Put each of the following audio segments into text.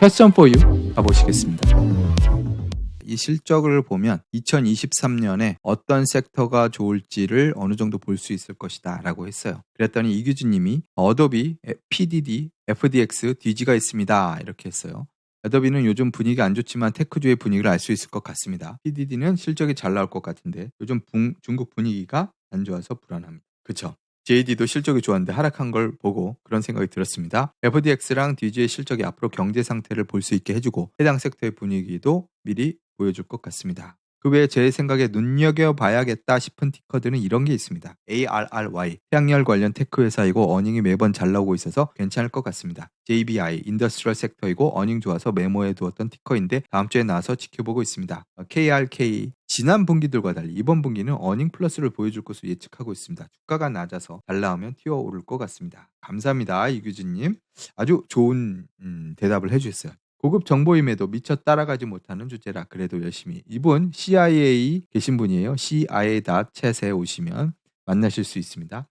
패션 포유 가보시겠습니다. 이 실적을 보면 2023년에 어떤 섹터가 좋을지를 어느 정도 볼 수 있을 것이다 라고 했어요. 그랬더니 이규진님이 어도비, PDD, FDX, DG가 있습니다. 이렇게 했어요. 어도비는 요즘 분위기 안 좋지만 테크주의 분위기를 알 수 있을 것 같습니다. PDD는 실적이 잘 나올 것 같은데 요즘 붕- 중국 분위기가 안 좋아서 불안합니다. 그쵸? JD도 실적이 좋았는데 하락한 걸 보고 그런 생각이 들었습니다. FDX랑 DG의 실적이 앞으로 경제 상태를 볼 수 있게 해주고 해당 섹터의 분위기도 미리 보여줄 것 같습니다. 그 외에 제 생각에 눈여겨봐야겠다 싶은 티커들은 이런 게 있습니다. ARRY, 태양열 관련 테크 회사이고 어닝이 매번 잘 나오고 있어서 괜찮을 것 같습니다. JBI, 인더스트리얼 섹터이고 어닝 좋아서 메모해 두었던 티커인데 다음 주에 나와서 지켜보고 있습니다. 어, KRK, 지난 분기들과 달리 이번 분기는 어닝 플러스를 보여줄 것으로 예측하고 있습니다. 주가가 낮아서 잘 나오면 튀어오를 것 같습니다. 감사합니다. 이규진님. 아주 좋은 음, 대답을 해주셨어요. 고급 정보임에도 미처 따라가지 못하는 주제라 그래도 열심히 이분 CIA 계신 분이에요. CIA.chat에 오시면 만나실 수 있습니다.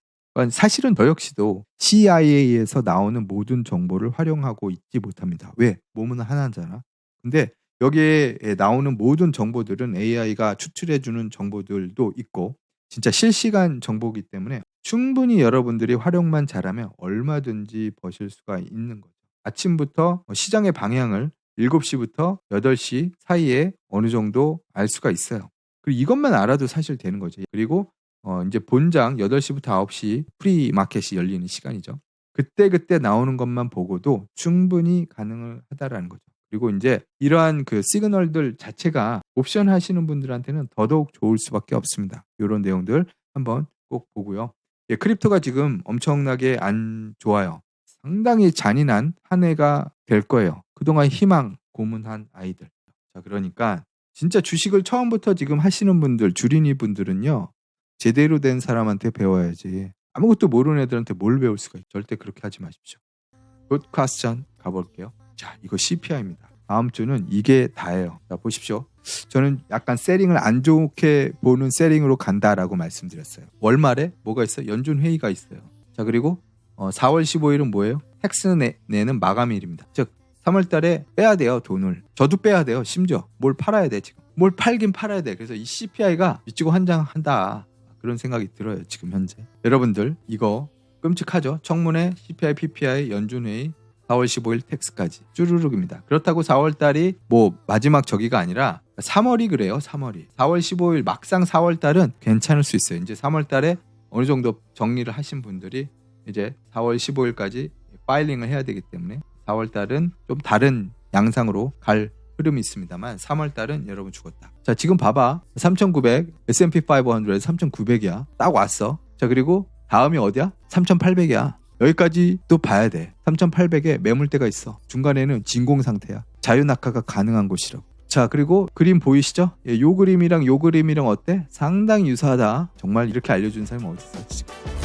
사실은 저 역시도 CIA에서 나오는 모든 정보를 활용하고 있지 못합니다. 왜? 몸은 하나잖아. 근데 여기에 나오는 모든 정보들은 AI가 추출해주는 정보들도 있고 진짜 실시간 정보이기 때문에 충분히 여러분들이 활용만 잘하면 얼마든지 버실 수가 있는 거죠. 아침부터 시장의 방향을 7시부터 8시 사이에 어느 정도 알 수가 있어요. 그리고 이것만 알아도 사실 되는 거죠. 그리고 어 이제 본장 8시부터 9시 프리 마켓이 열리는 시간이죠. 그때 그때 나오는 것만 보고도 충분히 가능을 하다라는 거죠. 그리고 이제 이러한 그 시그널들 자체가 옵션 하시는 분들한테는 더더욱 좋을 수밖에 없습니다. 이런 내용들 한번 꼭 보고요. 예, 크립토가 지금 엄청나게 안 좋아요. 상당히 잔인한 한 해가 될 거예요. 그동안 희망 고문한 아이들. 자, 그러니까 진짜 주식을 처음부터 지금 하시는 분들, 주린이 분들은요. 제대로 된 사람한테 배워야지. 아무것도 모르는 애들한테 뭘 배울 수가 있죠. 절대 그렇게 하지 마십시오. 굿 퀘스천 가볼게요. 자, 이거 CPI입니다. 다음 주는 이게 다예요. 자, 보십시오. 저는 약간 세링을 안 좋게 보는 세링으로 간다라고 말씀드렸어요. 월말에 뭐가 있어요? 연준 회의가 있어요. 자, 그리고 어, 4월 15일은 뭐예요? 텍스 내, 내는 마감일입니다. 즉 3월 달에 빼야 돼요, 돈을. 저도 빼야 돼요. 심지어 뭘 팔아야 돼, 지금. 뭘 팔긴 팔아야 돼. 그래서 이 CPI가 미치고 환장한다. 그런 생각이 들어요, 지금 현재. 여러분들 이거 끔찍하죠? 청문회, CPI, PPI, 연준회의 4월 15일 텍스까지 쭈루룩입니다. 그렇다고 4월 달이 뭐 마지막 저기가 아니라 3월이 그래요. 3월이. 4월 15일 막상 4월 달은 괜찮을 수 있어요. 이제 3월 달에 어느 정도 정리를 하신 분들이 이제 4월 15일까지 파일링을 해야 되기 때문에 4월 달은 좀 다른 양상으로 갈 흐름이 있습니다만 3월 달은 여러분 죽었다. 자, 지금 봐봐. 3,900 S&P 500에서 3,900이야. 딱 왔어. 자, 그리고 다음이 어디야? 3,800이야. 여기까지 또 봐야 돼. 3,800에 매물대가 있어. 중간에는 진공 상태야. 자유 낙하가 가능한 곳이라고. 자, 그리고 그림 보이시죠? 예, 요 그림이랑 요 그림이랑 어때? 상당히 유사하다. 정말 이렇게 알려준 사람이 어디 있어, 지금.